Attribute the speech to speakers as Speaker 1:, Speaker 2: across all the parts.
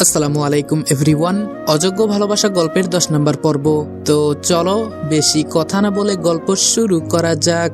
Speaker 1: আসসালামু আলাইকুম, এভরিওয়ান। অযোগ্য ভালোবাসা গল্পের দশ নম্বর পর্ব। তো চলো, বেশি কথা না বলে গল্প শুরু করা যাক।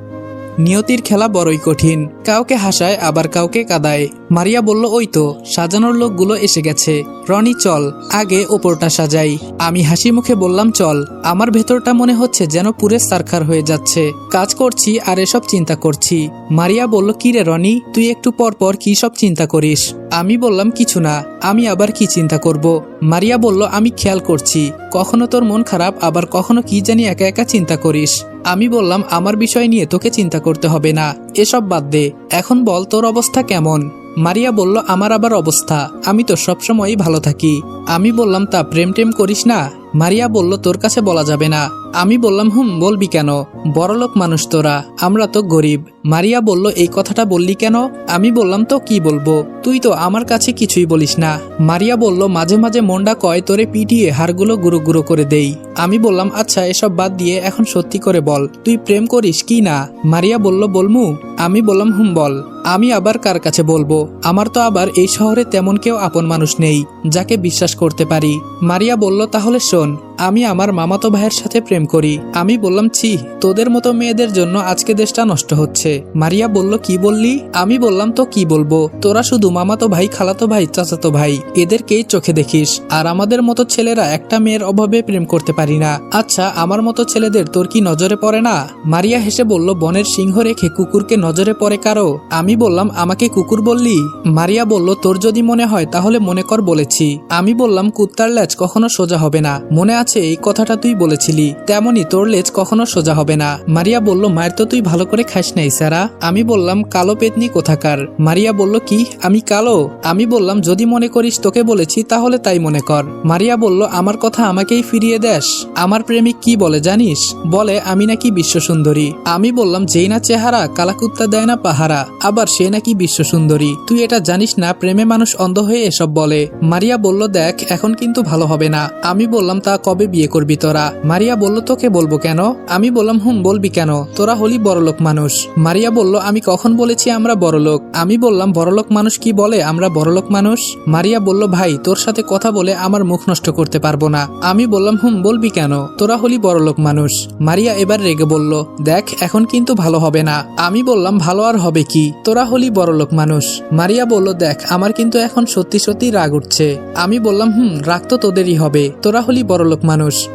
Speaker 1: নিয়তির খেলা বড়ই কঠিন। কাউকে হাসায়, আবার কাউকে কাদায়। মারিয়া বলল, ওই তো, সাজানোর লোকগুলো এসে গেছে। রনি, চল, আগে ওপরটা সাজাই। আমি হাসি মুখে বললাম, চল, আমার ভেতরটা মনে হচ্ছে যেন পুরে সারখার হয়ে যাচ্ছে। কাজ করছি আর এসব চিন্তা করছি। মারিয়া বলল, কি রে রনি, তুই একটু পর পর কি সব চিন্তা করিস? আমি বললাম, কিছু না, আমি আবার কি চিন্তা করব? মারিয়া বলল, আমি খেয়াল করছি, কখনো তোর মন খারাপ, আবার কখনো কি জানি একা একা চিন্তা করিস। আমি বললাম, আমার বিষয় নিয়ে তোকে চিন্তা করতে হবে না, এসব বাদ দে। এখন বল, তোর অবস্থা কেমন? মারিয়া বলল, আমার আবার অবস্থা। আমি তো সবসময়ই ভালো থাকি। আমি বললাম, তা প্রেম টেম করিস না? মারিয়া বলল, তোর কাছে বলা যাবে না। আমি বললাম, হুম, বলবি কেন? বড়লোক মানুষ তোরা, আমরা তো গরিব। মারিয়া বলল, এই কথাটা বললি কেন? আমি বললাম তো কি বলব? তুই তো আমার কাছে কিছুই বলিস না। মারিয়া বলল, মাঝে মাঝে মন্ডা কয়, তোরে পিটিয়ে হাড়গুলো গুঁড়ো গুঁড়ো করে দেই। আমি বললাম আচ্ছা এসব বাদ দিয়ে এখন সত্যি করে বল, তুই প্রেম করিস কি না? মারিয়া বলল, বলমু, আমি বললাম, হুম, বল, আমি আবার কার কাছে বলব? আমার তো আবার এই শহরে তেমন কেউ আপন মানুষ নেই, যাকে বিশ্বাস করতে পারি। মারিয়া বলল, তাহলে শোন আমি আমার মামাতো ভাইয়ের সাথে প্রেম করি। আমি বললাম, ছি, তোদের মতো মেয়েদের জন্য আজকে দেশটা নষ্ট হচ্ছে। মারিয়া বলল, কি বললি? আমি বললাম, তো কি বলব? তোরা শুধু মামাতো ভাই, খালাতো ভাই, চাচাতো ভাই, এদেরকেই চোখে দেখিস। আর আমাদের মতো ছেলেরা একটা মেয়ের অভাবে প্রেম করতে পারি না। আচ্ছা আমার মতো ছেলেদের তোর কি নজরে পড়ে না? মারিয়া হেসে বলল, বনের সিংহ রেখে কুকুরকে নজরে পড়ে কারও? আমি বললাম, আমাকে কুকুর বললি? মারিয়া বলল, তোর যদি মনে হয়, তাহলে মনে কর বলেছি। আমি বললাম, কুত্তার ল্যাচ কখনো সোজা হবে না। মনে আছে এই কথাটা তুই বলেছিলি তেমনি তোর লেজ কখনো সোজা হবে না। মারিয়া বলল, মায়ের তো তুই ভালো করে খাস নাই স্যারা আমি বললাম, কালো পেতনি কোথাকার? মারিয়া বলল, কি? আমি কালো? আমি বললাম, যদি মনে করিস তোকে বলেছি, তাহলে তাই মনে কর। মারিয়া বলল, আমার কথা আমাকেই ফিরিয়ে দেস? আমার প্রেমিক কি বলে জানিস? বলে, আমি নাকি বিশ্ব সুন্দরী আমি বললাম, যেই না চেহারা, কালাকুত্তা দেয় না পাহারা। আবার সে নাকি বিশ্ব সুন্দরী তুই এটা জানিস না, প্রেমে মানুষ অন্ধ হয়ে এসব বলে? মারিয়া বলল, দেখ, এখন কিন্তু ভালো হবে না। আমি বললাম, তা কবে বিয়ে করবি তোরা? মারিয়া বলল, তোকে বলব কেন? আমি বললাম, হুম, বলবি কেন? তোরা হলি বড়লোক মানুষ। মারিয়া বলল, আমি কখন বলেছি আমরা বড়লোক? আমি বললাম, বড়লোক মানুষ কি বলে আমরা বড়লোক মানুষ? মারিয়া বলল, ভাই, তোর সাথে কথা বলে আমার মুখ নষ্ট করতে পারব না। আমি বললাম, হুম, বলবি কেন? তোরা হলি বড়লোক মানুষ। মারিয়া এবার রেগে বলল, দেখ, এখন কিন্তু ভালো হবে না। আমি বললাম, ভালো আর হবে কি? তোরা হলি বড়লোক মানুষ। মারিয়া বলল, দেখ, আমার কিন্তু এখন সত্যি সত্যি রাগ উঠছে। আমি বললাম, হুম, রাগ তো তোদেরই হবে। তোরা হলি বড়লোক মানুষ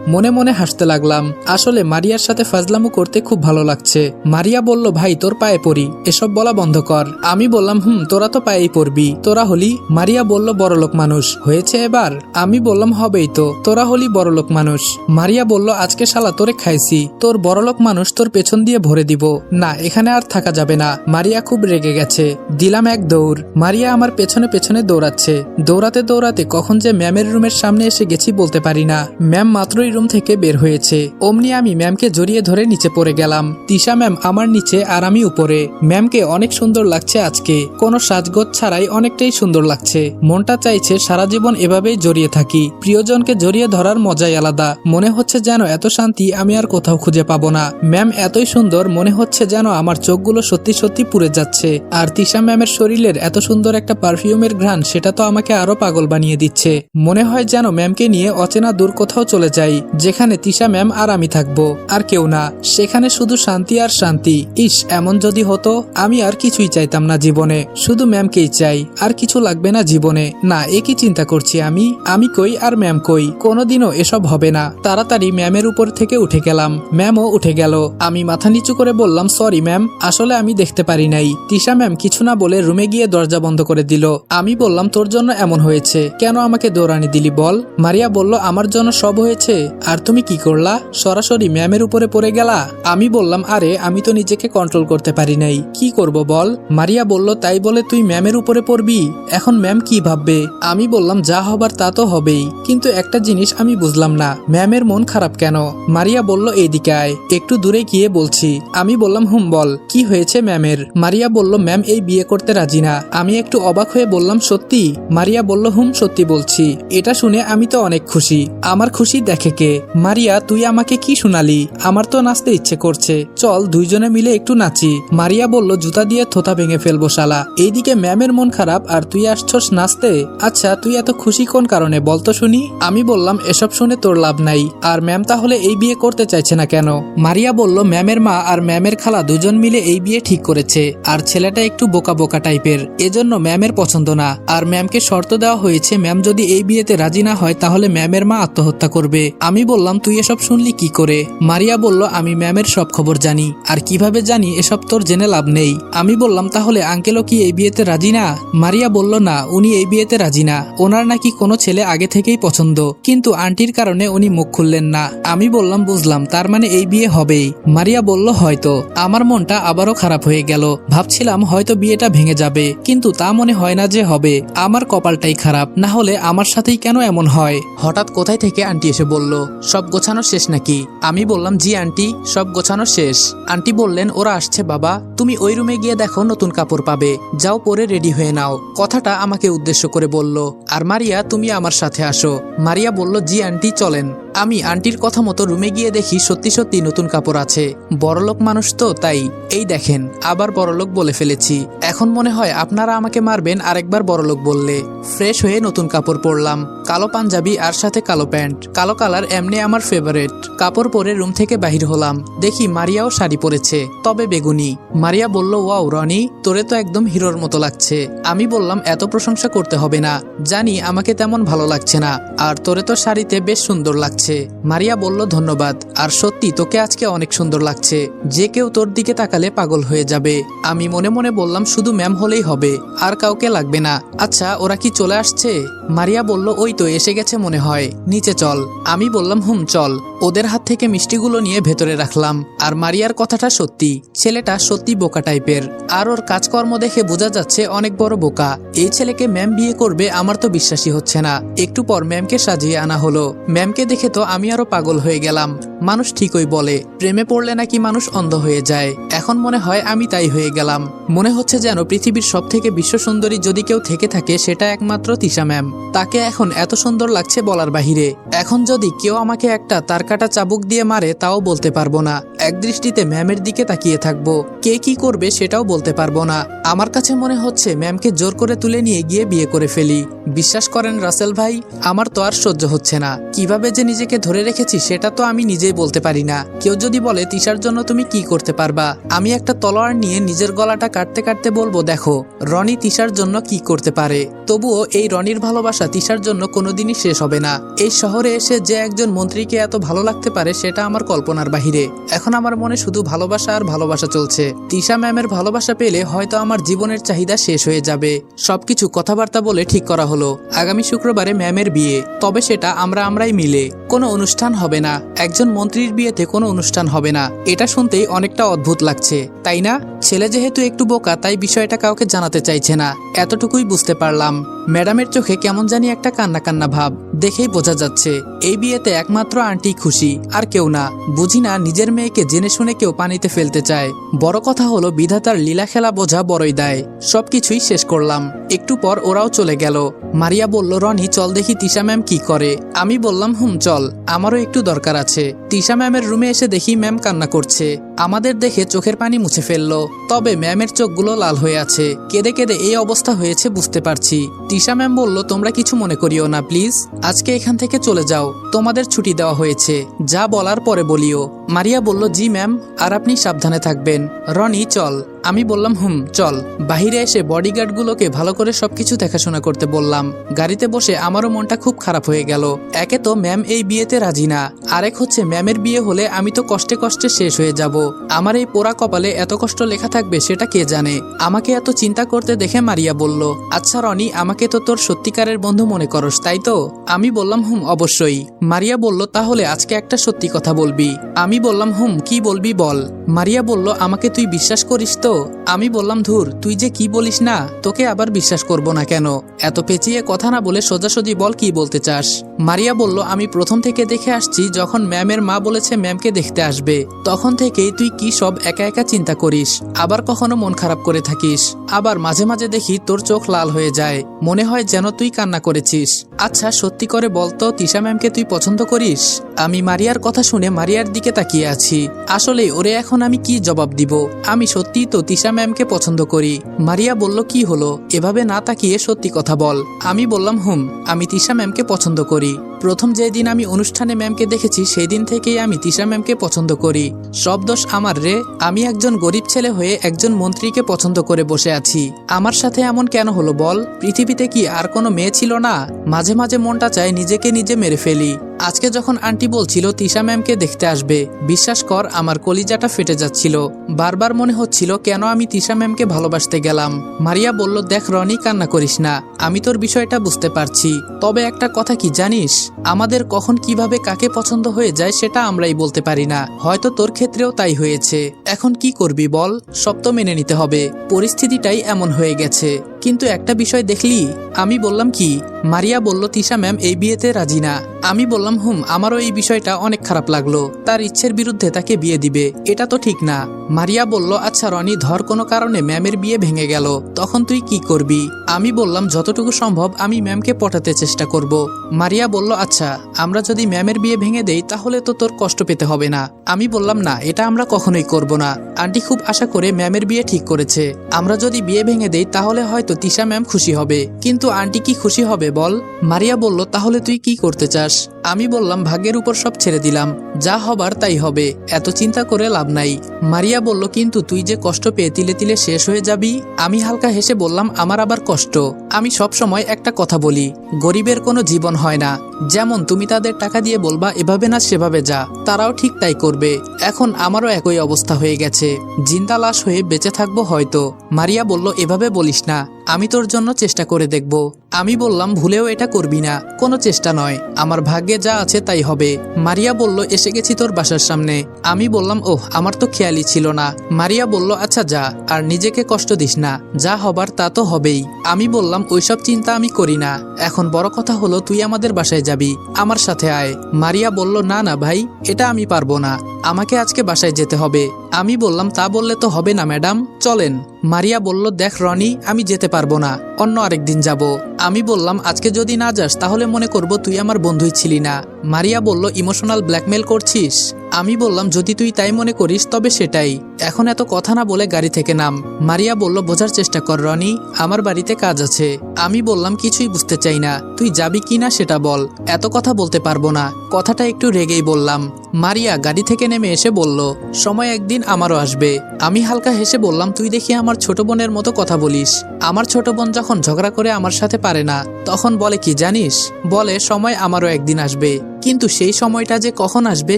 Speaker 1: মনে মনে হাসতে লাগলাম, আসলে মারিয়ার সাথে ফাজলামু করতে খুব ভালো লাগছে। মারিয়া বলল, ভাই, তোর পায়ে পড়ি, এসব বলা বন্ধ কর। আমি বললাম, হুম, তোরা তো পায়েই পড়বি, তোরা হলি? মারিয়া বলল, বড়লোক মানুষ। হয়েছে এবার? আমি বললাম, হবেই তো, তোরা হলি বড়লোক মানুষ। মারিয়া বলল, আজকে শালা তোরে খাইছি, তোর বড়লোক মানুষ তোর পেছন দিয়ে ভরে দিব। না, এখানে আর থাকা যাবে না। মারিয়া খুব রেগে গেছে। দিলাম এক দৌড়। মারিয়া আমার পেছনে পেছনে দৌড়াচ্ছে। দৌড়াতে দৌড়াতে কখন যে ম্যামের রুমের সামনে এসে গেছি বলতে পারি না। ম্যাম মাত্রই রুম থেকে বের হয়েছে। অমনি আমি ম্যামকে জড়িয়ে ধরে নিচে পড়ে গেলাম। তিশা ম্যাম আমার নিচে আর আমি উপরে। ম্যামকে অনেক সুন্দর লাগছে আজকে। কোনো সাজগোজ ছাড়াই অনেকটাই সুন্দর লাগছে। মনটা চাইছে সারা জীবন এভাবেই জড়িয়ে থাকি। প্রিয়জনকে জড়িয়ে ধরার মজাই আলাদা। মনে হচ্ছে যেন এত শান্তি আমি আর কোথাও খুঁজে পাবো না। ম্যাম এতই সুন্দর, মনে হচ্ছে যেন আমার চোখগুলো সত্যি সত্যি পুড়ে যাচ্ছে। আর তিশা ম্যামের শরীরের এত সুন্দর একটা পারফিউমের ঘ্রাণ, সেটা তো আমাকে আরও পাগল বানিয়ে দিচ্ছে। মনে হয় যেন ম্যামকে নিয়ে অচেনা দূর কোথাও চলে যাই, যেখানে তিশা ম্যাম আর আমি থাকব। আর কেউ না। সেখানে শুধু শান্তি আর শান্তি। ইস, এমন যদি হতো, আমি আর কিছুই চাইতাম না জীবনে। শুধু ম্যামকেই চাই। আর কিছু লাগবে না জীবনে। না একই চিন্তা করছি আমি? আমি কই আর ম্যাম কই? কোনোদিনও এসব হবে না। তাড়াতাড়ি ম্যামের উপর থেকে উঠে গেলাম। ম্যামও উঠে গেল। আমি মাথা নিচু করে বললাম, সরি ম্যাম, আসলে আমি দেখতে পারি নাই। তিশা ম্যাম কিছু না বলে রুমে গিয়ে দরজা বন্ধ করে দিল। আমি বললাম, তোর জন্য এমন হয়েছে। কেন আমাকে দৌড়ানি দিলি বল? মারিয়া বলল, আমার জন্য সব হয়েছে, আর তুমি কি করলা? সরাসরি ম্যামের উপরে পড়ে গেলা? আমি বললাম, আরে, আমি তো নিজেকে কন্ট্রোল করতে পারি নাই। কি করব বল? মারিয়া বলল, তাই বলে তুই ম্যামের উপরে পড়বি? এখন ম্যাম কি ভাববে? আমি বললাম, যা হবার তা তো হবেই। কিন্তু একটা জিনিস আমি বুঝলাম না, ম্যামের মন খারাপ কেন? মারিয়া বলল, এইদিকে আয়, একটু দূরে গিয়ে বলছি। আমি বললাম, হুম, বল, কি হয়েছে ম্যামের? মারিয়া বলল, ম্যাম এই বিয়ে করতে রাজি না। আমি একটু অবাক হয়ে বললাম, সত্যি? মারিয়া বলল, হুম, সত্যি বলছি। এটা শুনে আমি তো অনেক খুশি। আমার খুশি খুশি দেখে কে? মারিয়া, তুই আমাকে কি শুনালি? আমার তো নাচতে ইচ্ছে করছে। চল, দুইজনে মিলে একটু নাচি। মারিয়া বলল, জুতা দিয়ে থোতা ভেঙে ফেলব শালা। এইদিকে ম্যামের মন খারাপ, আর তুই আসছস নাচতে? আচ্ছা তুই এত খুশি কোন কারণে? বলতো শুনি। আমি বললাম, এসব শুনে তোর লাভ নাই। আর ম্যাম তাহলে এই বিয়ে করতে চাইছে না কেন? মারিয়া বলল, ম্যামের মা আর ম্যামের খালা দুজন মিলে এই বিয়ে ঠিক করেছে। আর ছেলেটা একটু বোকা বোকা টাইপের। এজন্য ম্যামের পছন্দ না। আর ম্যামকে শর্ত দেওয়া হয়েছে, ম্যাম যদি এই বিয়েতে রাজি না হয়, তাহলে ম্যামের মা আত্মহত্যা করবে। আমি বললাম, তুই এসব শুনলি কি করে? মারিয়া বলল, আমি ম্যামের সব খবর জানি। আর কীভাবে জানি এসব তোর জেনে লাভ নেই? আমি বললাম, তাহলে আঙ্কেলও কি এই বিয়েতে রাজি না? মারিয়া বলল, না, উনি এই বিয়েতে রাজি না। ওনার নাকি কোনো ছেলে আগে থেকেই পছন্দ। কিন্তু আন্টির কারণে উনি মুখ খুললেন না। আমি বললাম, বুঝলাম, তার মানে এই বিয়ে হবেই। মারিয়া বলল, হয়তো। আমার মনটা আবারও খারাপ হয়ে গেল। ভাবছিলাম, হয়তো বিয়েটা ভেঙে যাবে। কিন্তু তা মনে হয় না যে হবে। আমার কপালটাই খারাপ। না হলে আমার সাথেই কেন এমন হয়? হঠাৎ কোথায় থেকে আন্টি এসে বলল, সব গোছানো শেষ নাকি? আমি বললাম, জি আন্টি, সব গোছানো শেষ। আন্টি বললেন, ওরা আসছে বাবা, তুমি ওই রুমে গিয়ে দেখো নতুন কাপড় পাবে। যাও পরে রেডি হয়ে নাও। কথাটা আমাকে উদ্দেশ্য করে বলল, আর মারিয়া, তুমি আমার সাথে আসো। মারিয়া বলল, জি আন্টি, চলেন। আমি আন্টির কথা মতো রুমে গিয়ে দেখি সত্যি সত্যি নতুন কাপড় আছে। বড়লোক মানুষ তো, তাই। এই দেখেন, আবার বড়লোক বলে ফেলেছি। এখন মনে হয় আপনারা আমাকে মারবেন, আরেকবার বড়লোক বললে। ফ্রেশ হয়ে নতুন কাপড় পরলাম। কালো পাঞ্জাবি আর সাথে কালো প্যান্ট। কালো কালার এমনি আমার ফেভারেট কাপড় পরে রুম থেকে বাহির হলাম। দেখি মারিয়াও শাড়ি পরেছে, তবে বেগুনি। মারিয়া বলল, ওয়াও, রনি, তোরে তো একদম হিরোর মতো লাগছে। আমি বললাম, এত প্রশংসা করতে হবে না। জানি আমাকে তেমন ভালো লাগছে না, আর তোরে তো শাড়িতে বেশ সুন্দর লাগছে। মারিয়া বলল, ধন্যবাদ, আর সত্যি তোকে আজকে অনেক সুন্দর লাগছে। যে কেউ তোর দিকে তাকালে পাগল হয়ে যাবে। আমি মনে মনে বললাম শুধু ম্যাম হলেই হবে, আর কাউকে লাগবে না। আচ্ছা ওরা কি চলে আসছে? মারিয়া বলল, ওই তো, এসে গেছে মনে হয়। নিচে চল। আমি বললাম, হুম, চল। ওদের হাত থেকে মিষ্টিগুলো নিয়ে ভেতরে রাখলাম। আর মারিয়ার কথাটা সত্যি। ছেলেটা সত্যি বোকা টাইপের। আর ওর কাজকর্ম দেখে বোঝা যাচ্ছে অনেক বড় বোকা। এই ছেলেকে ম্যাম বিয়ে করবে আমার তো বিশ্বাসই হচ্ছে না। একটু পর ম্যামকে সাজিয়ে আনা হলো। ম্যামকে দেখে তো আমি আরও পাগল হয়ে গেলাম। মানুষ ঠিকই বলে, প্রেমে পড়লে নাকি মানুষ অন্ধ হয়ে যায়? এখন মনে হয় আমি তাই হয়ে গেলাম। মনে হচ্ছে যেন পৃথিবীর সব থেকে বিশ্ব সুন্দরী যদি কেউ থেকে থাকে সেটা একমাত্র তিশা ম্যাম। তাকে এখন এত সুন্দর লাগছে বলার বাহিরে। এখন যদি কেউ আমাকে একটা তার কাটা চাবুক দিয়ে মারে, তাও বলতে পারব না। এক দৃষ্টিতে ম্যামের দিকে তাকিয়ে থাকব। কে কি করবে সেটাও বলতে পারব না। আমার কাছে মনে হচ্ছে ম্যামকে জোর করে তুলে নিয়ে গিয়ে বিয়ে করে ফেলি। বিশ্বাস করেন রাসেল ভাই, আমার তো আর সহ্য হচ্ছে না। কীভাবে যে নিজেকে ধরে রেখেছি সেটা তো আমি নিজেই বলতে পারি না। কেউ যদি বলে, তিশার জন্য তুমি কি করতে পারবা? আমি একটা তলোয়ার নিয়ে নিজের গলাটা কাটতে কাটতে বলব, দেখো, রনি তিশার জন্য কি করতে পারে? তবুও এই রনির ভালোবাসা তিশার জন্য কোনোদিনই শেষ হবে না। এই শহরে এসে যে একজন মন্ত্রীকে এত ভালো লাগতে পারে, সেটা আমার কল্পনার বাহিরে। এখন আমার মনে শুধু ভালোবাসা আর ভালোবাসা চলছে। তিশা ম্যামের ভালোবাসা পেলে হয়তো আমার জীবনের চাহিদা শেষ হয়ে যাবে। সবকিছু কথাবার্তা বলে ঠিক করা হলো। আগামী শুক্রবারে ম্যামের বিয়ে। তবে সেটা আমরা আমরাই মিলে। কোনো অনুষ্ঠান হবে না। একজন মন্ত্রীর বিয়েতে কোনো অনুষ্ঠান হবে না। এটা শুনতেই অনেকটা অদ্ভুত লাগছে। তাই না? ছেলে যেহেতু একটু বোকা তাই বিষয়টা কাউকে জানাতে চাইছে না। এতটুকুই বুঝতে পারলাম। ম্যাডামের চোখে কেমন জানি একটা কান্না কান্না ভাব। দেখেই বোঝা যাচ্ছে, এই বিয়েতে একমাত্র আন্টি খুশি, আর কেউ না। বুঝি না নিজের মেয়েকে জেনে শুনে কেউ পানিতে ফেলতে চায়। বড় কথা হলো, বিধাতার লীলা খেলা বোঝা বড়ই দেয়। সবকিছুই শেষ করলাম। একটু পর ওরাও চলে গেল। মারিয়া বলল, রনি, চল দেখি তিশা ম্যাম কি করে। আমি বললাম, হুম, চল। আমারও একটু দরকার আছে। তিশা ম্যামের রুমে এসে দেখি ম্যাম কান্না করছে। আমাদের দেখে চোখের পানি মুছে ফেলল। তবে ম্যামের চোখগুলো লাল হয়ে আছে। কেঁদে কেঁদে এই অবস্থা হয়েছে বুঝতে পারছি। তিশা ম্যাম বলল, তোমরা কিছু মনে করিও না, প্লিজ। আজকে এখান থেকে চলে যাও। তোমাদের ছুটি দেওয়া হয়েছে। যা বলার পরে বলিও। মারিয়া বলল, জি ম্যাম, আর আপনি সাবধানে থাকবেন। রনি, চল। আমি বললাম, হুম, চল। বাহিরে এসে বডিগার্ডগুলোকে ভালো করে সবকিছু দেখাশোনা করতে বললাম। গাড়িতে বসে আমারও মনটা খুব খারাপ হয়ে গেল। একে তো ম্যাম এই বিয়েতে রাজি না। আরেক হচ্ছে, ম্যামের বিয়ে হলে আমি তো কষ্টে কষ্টে শেষ হয়ে যাব। আমার এই পোড়া কপালে এত কষ্ট লেখা থাকবে সেটা কে জানে? আমাকে এত চিন্তা করতে দেখে মারিয়া বলল আচ্ছা রনি, আমাকে তো তোর সত্যিকারের বন্ধু মনে করস, তাই তো? আমি বললাম, হুম, অবশ্যই। মারিয়া বলল, তাহলে আজকে একটা সত্যি কথা বলবি। আমি বললাম, হুম, কি বলবি বল। মারিয়া বলল, আমাকে তুই বিশ্বাস করিস তো? আমি বললাম, ধুর, তুই যে কি বলিস না, তোকে আবার বিশ্বাস করব না কেন? এত পেঁচিয়ে কথা না বলে সোজাসুজি বল কি বলতে চাস? মারিয়া বলল, আমি প্রথম থেকে দেখে আসছি যখন ম্যামের মা বলেছে ম্যামকে দেখতে আসবে। তখন থেকেই তুই কি সব একা একা চিন্তা করিস, আবার কখনো মন খারাপ করে থাকিস। আবার মাঝে মাঝে দেখি তোর চোখ লাল হয়ে যায়। মনে হয় যেন তুই কান্না করেছিস। আচ্ছা সত্যি করে বলতো, তিশা ম্যামকে তুই পছন্দ করিস? আমি মারিয়ার কথা শুনে মারিয়ার দিকে তাকিয়ে আছি। আসলে ওরে এখন আমি কি জবাব দিব? আমি সত্যি তো তিশা ম্যামকে পছন্দ করি। মারিয়া বলল, কি হলো? এভাবে না তাকিয়ে সত্যি কথা বল। আমি বললাম, হুম, আমি তিশা ম্যামকে পছন্দ করি। প্রথম যেদিন আমি অনুষ্ঠানে ম্যামকে দেখেছি সেই দিন থেকেই আমি তিশা ম্যামকে পছন্দ করি। সব দোষ আমার রে। আমি একজন গরিব ছেলে হয়ে একজন মন্ত্রীকে পছন্দ করে বসে আছি। আমার সাথে এমন কেন হলো বল? পৃথিবীতে কি আর কোনো মেয়ে ছিল না? মাঝে মাঝে মনটা চায় নিজেকে নিজে মেরে ফেলি। আজকে যখন আন্টি বলছিল, তিশা ম্যামকে দেখতে আসবে, বিশ্বাস কর আমার কলিজাটা ফেটে যাচ্ছিল। বারবার মনে হচ্ছিল, কেন আমি তিশা ম্যামকে ভালোবাসতে গেলাম? মারিয়া বলল, দেখ রনি, কান্না করিস না। আমি তোর বিষয়টা বুঝতে পারছি। তবে একটা কথা কি জানিস? আমাদের কখন কীভাবে কাকে পছন্দ হয়ে যায় সেটা আমরাই বলতে পারি না। হয়তো তোর ক্ষেত্রেও তাই হয়েছে। এখন কি করবি বল? সব তো মেনে নিতে হবে। পরিস্থিতিটাই এমন হয়ে গেছে। কিন্তু একটা বিষয় দেখলি? আমি বললাম কি? মারিয়া বলল, তিশা ম্যাম, এই বিয়েতে রাজি না। আমি বললাম, হুম, আমারও এই বিষয়টা অনেক খারাপ লাগল। তার ইচ্ছের বিরুদ্ধে তাকে বিয়ে দিবে। এটা তো ঠিক না। মারিয়া বলল আচ্ছা রনি, ধর কোনো কারণে ম্যামের বিয়ে ভেঙে গেল। তখন তুই কি করবি? আমি বললাম, যতটুকু সম্ভব আমি ম্যামকে পটাতে চেষ্টা করব। মারিয়া বলল আচ্ছা আমরা যদি ম্যামের বিয়ে ভেঙে দেই, তাহলে তো তোর কষ্ট পেতে হবে না। আমি বললাম, না, এটা আমরা কখনোই করব না। আন্টি খুব আশা করে ম্যামের বিয়ে ঠিক করেছে। আমরা যদি বিয়ে ভেঙে দেই, তাহলে হয়তো তিশা ম্যাম খুশি হবে। কিন্তু আন্টি কি খুশি হবে বল? মারিয়া বলল, তাহলে তুই কি করতে চাস? আমি বললাম, ভাগ্যের উপর সব ছেড়ে দিলাম। যা হবার তাই হবে। এত চিন্তা করে লাভ নাই। মারিয়া বলল, কিন্তু তুই যে কষ্ট পেয়ে তিলে তিলে শেষ হয়ে যাবি? আমি হালকা হেসে বললাম, আমার আবার কষ্ট। আমি সব সময় একটা কথা বলি, গরিবের কোনো জীবন হয় না। যেমন তুমি তাদের টাকা দিয়ে বলবা, এভাবে না, সেভাবে যা। তারাও ঠিক তাই করবে। এখন আমারও একই অবস্থা হয়ে গেছে। জিন্দা লাশ হয়ে বেঁচে থাকব হয়তো। মারিয়া বলল এভাবে বলিস না। আমি তোর জন্য চেষ্টা করে দেখব। আমি বললাম, ভুলেও এটা করবি না। কোনো চেষ্টা নয়। আমার ভাগ্যে যা আছে তাই হবে। মারিয়া বলল, এসে গেছি তোর বাসার সামনে। আমি বললাম, ওহ, আমার তো খেয়ালই ছিল না। মারিয়া বলল আচ্ছা যা, আর নিজেকে কষ্ট দিস না। যা হবার তা তো হবেই। আমি বললাম, ওইসব চিন্তা আমি করি না। এখন বড় কথা হলো, তুই আমাদের বাসায় যাবি। আমার সাথে আয়। মারিয়া বলল, না না, ভাই, এটা আমি পারব না। আমাকে আজকে বাসায় যেতে হবে। আমি বললাম, তা বললে তো হবে না, ম্যাডাম। চলেন। মারিয়া বলল, দেখ রনি, আমি যেতে পারব না, অন্য আরেকদিন যাব। আমি বললাম, আজকে যদি না যাস, তাহলে মনে করব তুই আমার বন্ধুই ছিলি না। মারিয়া বলল, ইমোশনাল ব্ল্যাকমেল করছিস? আমি বললাম, যদি তুই তাই মনে করিস, তবে সেটাই। এখন এত কথা না বলে গাড়ি থেকে নাম। মারিয়া বলল, বোঝার চেষ্টা কর, রনি। আমার বাড়িতে কাজ আছে। আমি বললাম, কিছুই বুঝতে চাই না। তুই যাবি কি না সেটা বল। এত কথা বলতে পারব না। কথাটা একটু রেগেই বললাম। মারিয়া গাড়ি থেকে নেমে এসে বলল, সময় একদিন আমারও আসবে। আমি হালকা হেসে বললাম, তুই দেখি আমার ছোট বোনের মতো কথা বলিস। আমার ছোট বোন যখন ঝগড়া করে আমার সাথে পারে না, তখন বলে কি জানিস? বলে, সময় আমারও একদিন আসবে। কিন্তু সেই সময়টা যে কখন আসবে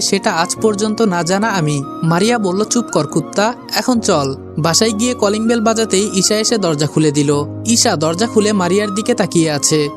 Speaker 1: সেটা আজ পর্যন্ত না জানা আমি। মারিয়া বলল, চুপ কর কুত্তা, এখন চল। বাসায় গিয়ে কলিং বেল বাজাতেই ঈশা এসে দরজা খুলে দিল। ঈশা দরজা খুলে মারিয়ার দিকে তাকিয়ে আছে।